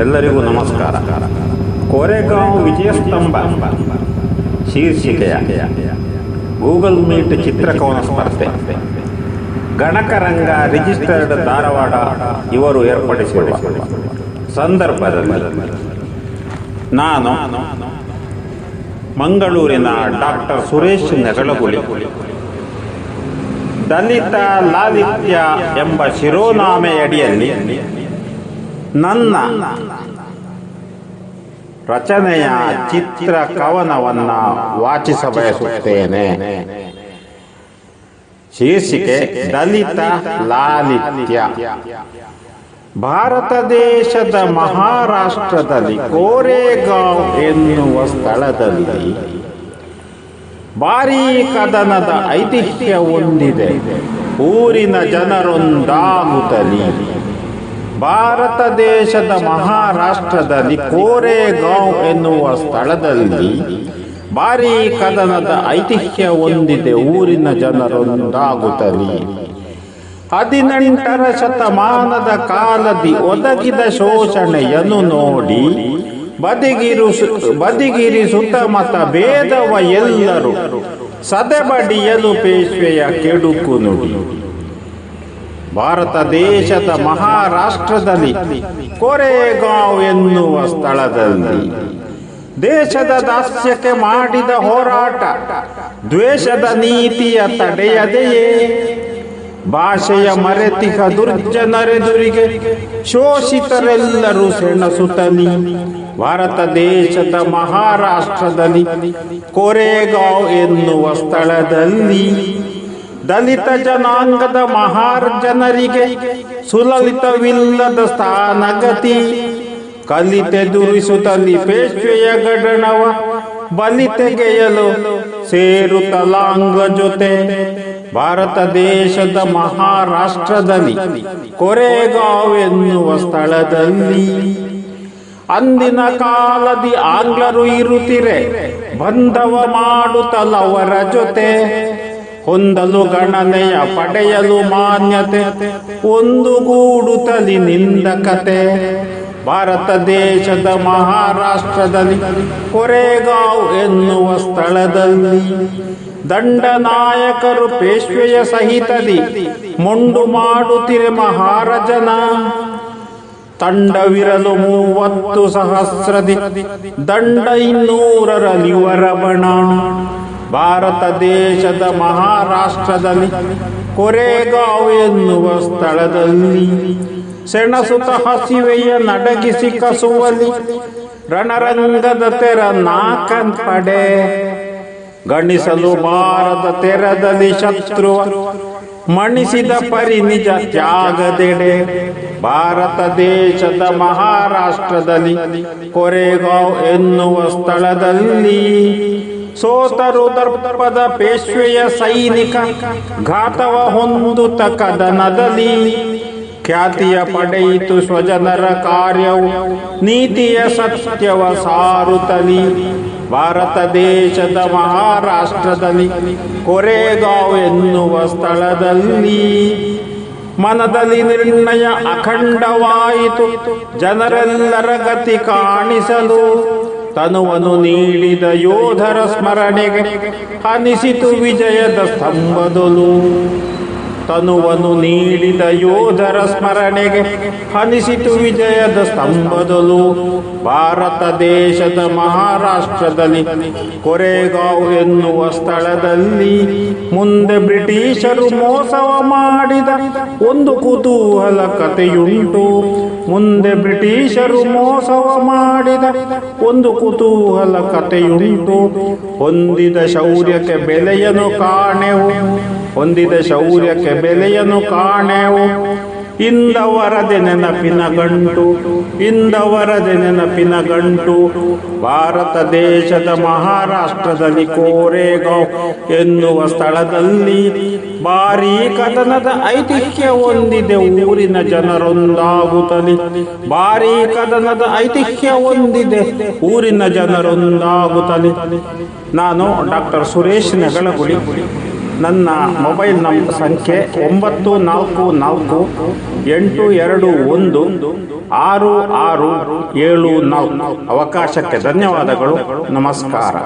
ಎಲ್ಲರಿಗೂ ನಮಸ್ಕಾರ. ಕೋರೆಗಾಂವ್ ವಿಜಯಸ್ತಂಭ. ಶೀರ್ಷಿಕೆಯ ಗೂಗಲ್ ಮೀಟ್ ಚಿತ್ರಕವನ ಸ್ಪರ್ಧೆ. ಗಣಕರಂಗ ರಿಜಿಸ್ಟರ್ಡ್ ಧಾರವಾಡ ಇವರು ಏರ್ಪಡಿಸಿರುವ ಸಂದರ್ಭದಲ್ಲಿ ನಾನು ಮಂಗಳೂರಿನ ಡಾಕ್ಟರ್ ಸುರೇಶ್ ನೆಗಳಗುಳಿ ದಲಿತ ಲಾಲಿತ್ಯ ಎಂಬ ಶಿರೋನಾಮೆಯಡಿಯಲ್ಲಿ ನನ್ನ ರಚನೆಯ ಚಿತ್ರ ಕವನವನ್ನ ವಾಚಿಸ ಬಯಸುತ್ತೇನೆ ಶೀರ್ಷಿಕೆ ದಲಿತ ಲಾಲಿತ್ಯ. ಭಾರತ ದೇಶದ ಮಹಾರಾಷ್ಟ್ರದಲ್ಲಿ ಕೋರೆಗಾಂವ್ ಎನ್ನುವ ಸ್ಥಳದಲ್ಲಿ ಭಾರೀ ಕದನದ ಐತಿಹ್ಯ ಹೊಂದಿದೆ. ಊರಿನ ಜನರೊಂದಾಗುತ್ತಲಿ. ಭಾರತ ದೇಶದ ಮಹಾರಾಷ್ಟ್ರದಲ್ಲಿ ಕೋರೆಗಾಂವ್ ಎನ್ನುವ ಸ್ಥಳದಲ್ಲಿ ಭಾರೀ ಕದನದ ಐತಿಹ್ಯ ಹೊಂದಿದೆ ಊರಿನ ಜನರೊಂದಾಗುತ್ತಲಿ ಹದಿನೆಂಟರ ಶತಮಾನದ ಕಾಲದಿ ಒದಗಿದ ಶೋಷಣೆಯನ್ನು ನೋಡಿ ಬದಿಗಿರು ಬದಿಗಿರಿ ಸುತ್ತಮತ ಭೇದವ ಎಲ್ಲರೂ ಸದೆಬಡಿಯಲು ಪೇಶ್ವೆಯ ಕೆಡುಕು ನುಡಿ. ಭಾರತ ದೇಶದ ಮಹಾರಾಷ್ಟ್ರದಲ್ಲಿ ಕೊರೆಗಾಂವ್ ಎನ್ನುವ ಸ್ಥಳದಲ್ಲಿ ದೇಶದ ದಾಸ್ಯಕ್ಕೆ ಮಾಡಿದ ಹೋರಾಟ, ದ್ವೇಷದ ನೀತಿಯ ತಡೆಯದೆಯೇ? ಭಾಷೆಯ ಮರೆತಿಕ ದುರ್ಜನರೆದುರಿಗೆ ಶೋಷಿತರೆಲ್ಲರೂ ಸೆಣಸುತ್ತಲಿ. ಭಾರತ ದೇಶದ ಮಹಾರಾಷ್ಟ್ರದಲ್ಲಿ ಕೊರೆಗಾಂವ್ ಎನ್ನುವ ಸ್ಥಳದಲ್ಲಿ ದಲಿತ ಜನಾಂಗದ ಮಹಾರ್ಜನರಿಗೆ ಸುಲಲಿತವಿಲ್ಲದ ಸ್ಥಾನಗತಿ ಕಲಿತೆದುರಿಸುತ್ತಲಿ ಪೇಶ್ವೆಯ ಗಡಣವ ಬಲಿ ತೆಗೆಯಲು ಸೇರುತ್ತಲಾಂಗ ಜೊತೆ, ಭಾರತ ದೇಶದ ಮಹಾರಾಷ್ಟ್ರದಲ್ಲಿ ಕೊರೆಗಾವ್ ಎನ್ನುವ ಸ್ಥಳದಲ್ಲಿ ಅಂದಿನ ಕಾಲದಿ ಆಂಗ್ಲರು ಇರುತ್ತಿರೆ, ಬಂಧವ ಮಾಡುತ್ತಲವರ ಜೊತೆ. ಹೊಂದಲು ಗಣನೆಯ ಪಡೆಯಲು ಮಾನ್ಯತೆ, ಒಂದು ನಿಂದ ಕಥೆ ಭಾರತ ದೇಶದ ಮಹಾರಾಷ್ಟ್ರದಲ್ಲಿ ಕೊರೆಗಾಂವ್ ಎನ್ನುವ ಸ್ಥಳದಲ್ಲಿ ದಂಡನಾಯಕರು ಪೇಶ್ವೆಯ ಸಹಿತದಿ ಮೊಂಡು ಮಾಡುತ್ತಿರೆ ಮಹಾರಾಜನ. ತಂಡವಿರಲು ಮೂವತ್ತು ಸಹಸ್ರದಿ ದಂಡ ಇನ್ನೂರರಲಿವರ ಬಣ ಭಾರತ ದೇಶದ ಮಹಾರಾಷ್ಟ್ರದಲ್ಲಿ ಕೊರೆಗಾವ್ ಎನ್ನುವ ಸ್ಥಳದಲ್ಲಿ ಸೆಣಸುತ ಹಸಿವೆಯ ನಡಗಿಸಿ ಕಸುವಲಿ ರಣರಂಗದ ತೆರ ನಾಕನ್ ಪಡೆ ಗಣಿಸಲು ಭಾರತ ತೆರದಲ್ಲಿ ಶತ್ರು ಮಣಿಸಿದ ಪರಿ ನಿಜ ತ್ಯಾಗದೆಡೆ ಭಾರತ ದೇಶದ ಮಹಾರಾಷ್ಟ್ರದಲ್ಲಿ ಕೊರೆಗಾವ್ ಎನ್ನುವ ಸ್ಥಳದಲ್ಲಿ ಸೋತರು ದರ್ಪದ ಪೇಶ್ವೆಯ ಸೈನಿಕ ಘಾತವ ಹೊಂದುತ ಕದನದಲ್ಲಿ ಖ್ಯಾತಿಯ ಪಡೆಯಿತು ಸ್ವಜನರ ಕಾರ್ಯವು. ನೀತಿಯ ಸತ್ಯವ ಸಾರುತಲಿ. ಭಾರತ ದೇಶದ ಮಹಾರಾಷ್ಟ್ರದಲ್ಲಿ ಕೊರೆಗಾವ್ ಎನ್ನುವ ಸ್ಥಳದಲ್ಲಿ ಮನದಲ್ಲಿ ನಿರ್ಣಯ ಅಖಂಡವಾಯಿತು. ಜನರೆಲ್ಲರ ಗತಿ ಕಾಣಿಸಲು ತನುವನ್ನು ನೀಡಿದ ಯೋಧರ ಸ್ಮರಣೆಗೆ ಅನಿಸಿತು ವಿಜಯದ ಸ್ತಂಭದಲು ತನುವನ್ನು ನೀಡಿದ ಯೋಧರ ಸ್ಮರಣೆಗೆ ಹನಿಸಿತು ವಿಜಯದ ಸ್ತಂಭದಲು ಭಾರತ ದೇಶದ ಮಹಾರಾಷ್ಟ್ರದಲ್ಲಿ ಕೊರೆಗಾವ್ ಎನ್ನುವ ಸ್ಥಳದಲ್ಲಿ ಮುಂದೆ ಬ್ರಿಟಿಷರು ಮೋಸವ ಮಾಡಿದ ಒಂದು ಕುತೂಹಲ ಕಥೆಯುಂಟು. ಮುಂದೆ ಬ್ರಿಟಿಷರು ಮೋಸವ ಮಾಡಿದ ಒಂದು ಕುತೂಹಲ ಕಥೆಯುಂಟು. ಹೊಂದಿದ ಶೌರ್ಯಕ್ಕೆ ಬೆಲೆಯನ್ನು ಕಾಣೆವು. ಹೊಂದಿದ ಶೌರ್ಯಕ್ಕೆ ಬೆಲೆಯನ್ನು ಕಾಣೆವು. ಇಂದವರದೆ ನೆನಪಿನ ಗಂಟು, ಇಂದವರದೆ ನೆನಪಿನ ಗಂಟು. ಭಾರತ ದೇಶದ ಮಹಾರಾಷ್ಟ್ರದಲ್ಲಿ ಕೋರೆಗಾಂವ್ ಎನ್ನುವ ಸ್ಥಳದಲ್ಲಿ ಭಾರೀ ಕದನದ ಐತಿಹ್ಯ ಹೊಂದಿದೆ ಊರಿನ ಜನರೊಂದಾಗುತ್ತಲಿ. ಭಾರೀ ಕದನದ ಐತಿಹ್ಯ ಹೊಂದಿದೆ ಊರಿನ ಜನರೊಂದಾಗುತ್ತಲಿ. ನಾನು ಡಾಕ್ಟರ್ ಸುರೇಶ್ ನೆಗಳಗುಳಿ ನನ್ನ ಮೊಬೈಲ್ ನಂಬರ್ ಸಂಖ್ಯೆ ಒಂಬತ್ತು ನಾಲ್ಕು ನಾಲ್ಕು ಎಂಟು ಎರಡು ಒಂದು ಆರು ಆರು ಏಳು ನಾಲ್ಕು. ಅವಕಾಶಕ್ಕೆ ಧನ್ಯವಾದಗಳು. ನಮಸ್ಕಾರ.